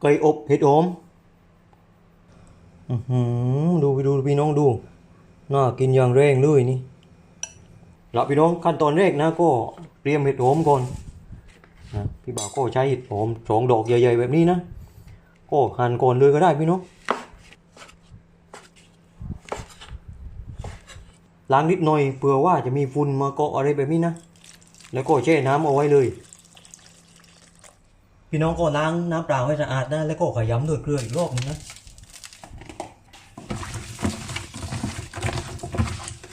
ไก่อบเห็ดหอมอือหือดูไปดูพี่น้องดู น่ากินอย่างแรงเลยนี่ล้วพี่น้องขั้นตอนแรกนะก็เตรียมเห็ดหอมก่อนนะพี่บ่าวก็ใช้เห็ดหอมสองดอกใหญ่ๆแบบนี้นะก็หั่นก่อนเลยก็ได้พี่น้องล้างนิดหน่อยเผื่อว่าจะมีฝุ่นมาเกาะอะไรแบบนี้นะ แล้วก็แช่น้ำเอาไว้เลย พี่น้องก็ล้างน้ำเปล่าให้สะอาดนะ แล้วก็ขยำด้วยเกลืออีกรอบนึงนะ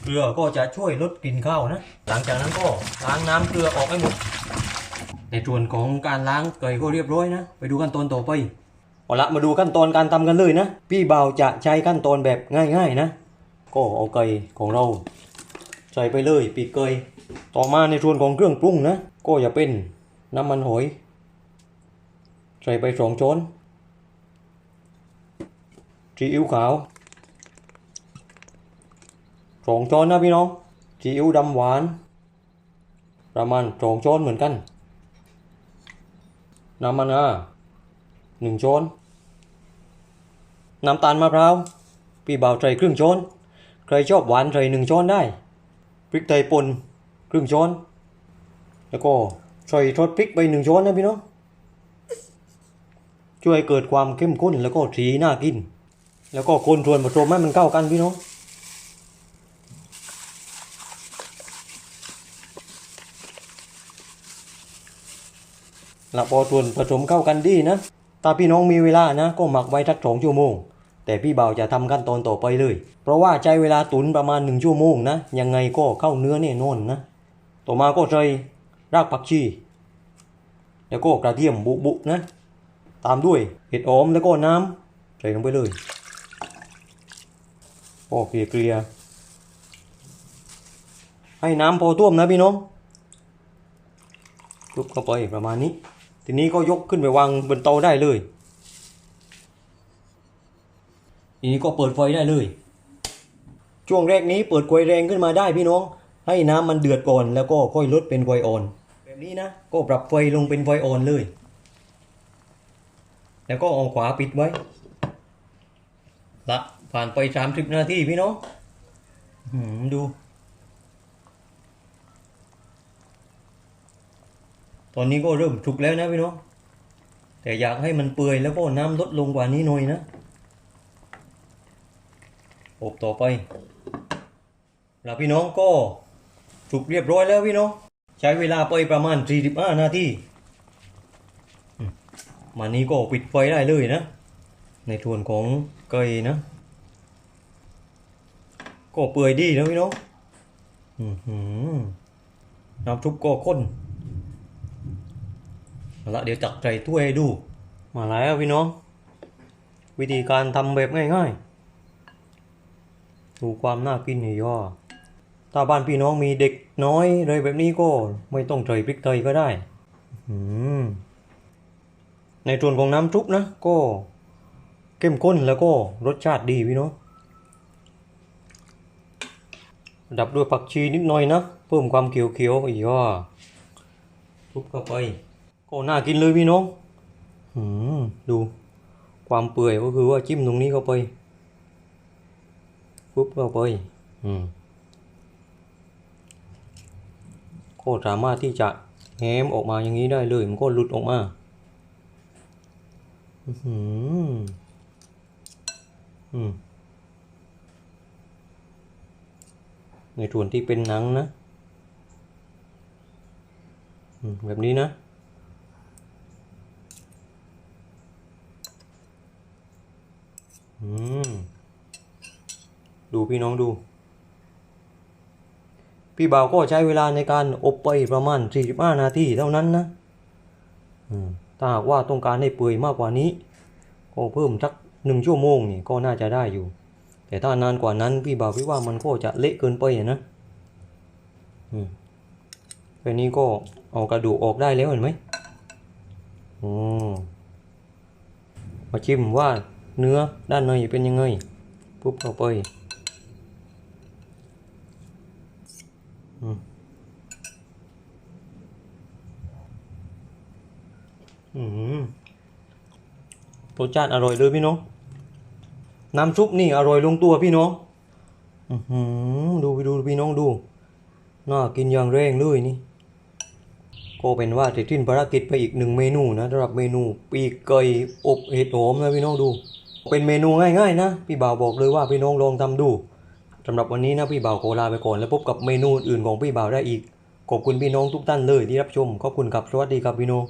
เกลือก็จะช่วยลดกลิ่นข้าวนะ หลังจากนั้นก็ล้างน้ำเกลือออกให้หมด ในส่วนของการล้างเกยก็เรียบร้อยนะ ไปดูขั้นตอนต่อไปเอาละมาดูขั้นตอนการทำกันเลยนะ พี่เบาจะใช้ขั้นตอนแบบง่าย ๆนะ ก็เอาไก่ของเรา ใส่ไปเลยปีกเกยต่อมาในส่วนของเครื่องปรุงนะ ก็จะเป็นน้ำมันหอย ใส่ไปสองช้อนซีอิ๊วขาวสองช้อนนะพี่น้องซีอิ๊วดำหวาน ประมาณสองช้อนเหมือนกัน น้ำมันงาหนึ่งช้อน น้ำตาลมะพร้าวพี่บ่าวใส่ครึ่งช้อน ใครชอบหวานใส่หนึ่งช้อนได้ พริกไทยป่นครึ่งช้อน แล้วก็ใส่ทอดพริกไปหนึ่งช้อนนะพี่น้อง ช่วยเกิดความเข้มข้นแล้วก็สีน่ากิน แล้วก็คนส่วนผสมให้มันเข้ากันพี่น้องแล้วพอส่วนผสมเข้ากันดีนะถ้าพี่น้องมีเวลานะ ก็หมักไว้สักสองชั่วโมง แต่พี่เบ่าจะทำขั้นตอนต่อไปเลย เพราะว่าใช้เวลาตุนประมาณหนึ่งชั่วโมงนะยังไงก็เข้าเนื้อแน่นอนนะต่อมาก็ใส่รากผักชี แล้วก็กระเทียมบุบุๆนะ ตามด้วยเห็ดหอมแล้วก็น้ำใส่ลงไปเลยโอเคเกลี่ยให้น้ำพอท่วมนะพี่น้องคลุกเข้าไปประมาณนี้ ทีนี้ก็ยกขึ้นไปวางบนเตาได้เลยทีนี้ก็เปิดไฟได้เลย ช่วงแรกนี้เปิดไฟแรงขึ้นมาได้พี่น้อง ให้น้ำมันเดือดก่อนแล้วก็ค่อยลดเป็นไฟอ่อน แบบนี้นะก็ปรับไฟลงเป็นไฟอ่อนเลย แล้วก็เอาขวาปิดไว้ละผ่านไปสามสิบนาทีพี่น้องดู ตอนนี้ก็เริ่มสุกแล้วนะพี่น้อง แต่อยากให้มันเปื่อยแล้วก็น้ำลดลงกว่านี้หน่อยนะ อบต่อไปแล้วพี่น้องก็สุกเรียบร้อยแล้วพี่น้อง ใช้เวลาไปประมาณ 45 นาที มานี้ก็ปิดไฟได้เลยนะ ในส่วนของไก่นะ ก็เปื่อยดีนะพี่น้องอื้อหือน้ำซุปก็ข้นเอาละเดี๋ยวจักใส่ถ้วยให้ดู มาแล้วพี่น้อง วิธีการทำแบบง่ายๆ ดูความน่ากินนี่ย่อถ้าบ้านพี่น้องมีเด็กน้อยเลยแบบนี้ก็ ไม่ต้องใส่พริกไทยก็ได้ อื้อหือ ในส่วนของน้ำซุปนะก็เข้มข้นแล้วก็รสชาติดีพี่น้องดับด้วยผักชีนิดหน่อยนะ เพิ่มความเขียวๆอีกว่าทุบเข้าไปก็น่ากินเลยพี่น้องหืมดูความเปื่อยก็คือว่าจิ้มตรงนี้เข้าไปปุ๊บเข้าไปอืมก็สามารถที่จะแง้มออกมาอย่างนี้ได้เลย มันก็หลุดออกมา อือหืออืมในส่วนที่เป็นหนังนะแบบนี้นะดูพี่น้องดู พี่บ่าวก็ใช้เวลาในการอบไปประมาณ 45 นาทีเท่านั้นนะ อืม ถ้าหากว่าต้องการให้เปื่อยมากกว่านี้ ก็เพิ่มสักหนึ่งชั่วโมงนี่ก็น่าจะได้อยู่ แต่ถ้านานกว่านั้นพี่บ่าวคิดว่ามันก็จะเละเกินไปอะนะอืมแค่นี้ก็เอากระดูกออกได้แล้วเห็นไหมโอ้มาชิมว่าเนื้อด้านในเป็นยังไงปุ๊บเข้าไปอืมอืม รสชาติอร่อยเลยพี่น้อง น้ำซุปนี่อร่อยลงตัวพี่น้องอือหือดูไปดูพี่น้องดูน่ากินอย่างแรงเลยนี่ ก็เป็นว่าเสร็จสิ้นภารกิจไปอีกหนึ่งเมนูนะสำหรับเมนูปีกไก่อบเห็ดหอมนะพี่น้องดู เป็นเมนูง่ายๆนะ พี่บ่าวบอกเลยว่าพี่น้องลองทำดูสำหรับวันนี้นะพี่บ่าวขอลาไปก่อนแล้วพบกับเมนูอื่นของพี่บ่าวได้อีก ขอบคุณพี่น้องทุกท่านเลยที่รับชมขอบคุณครับสวัสดีครับพี่น้อง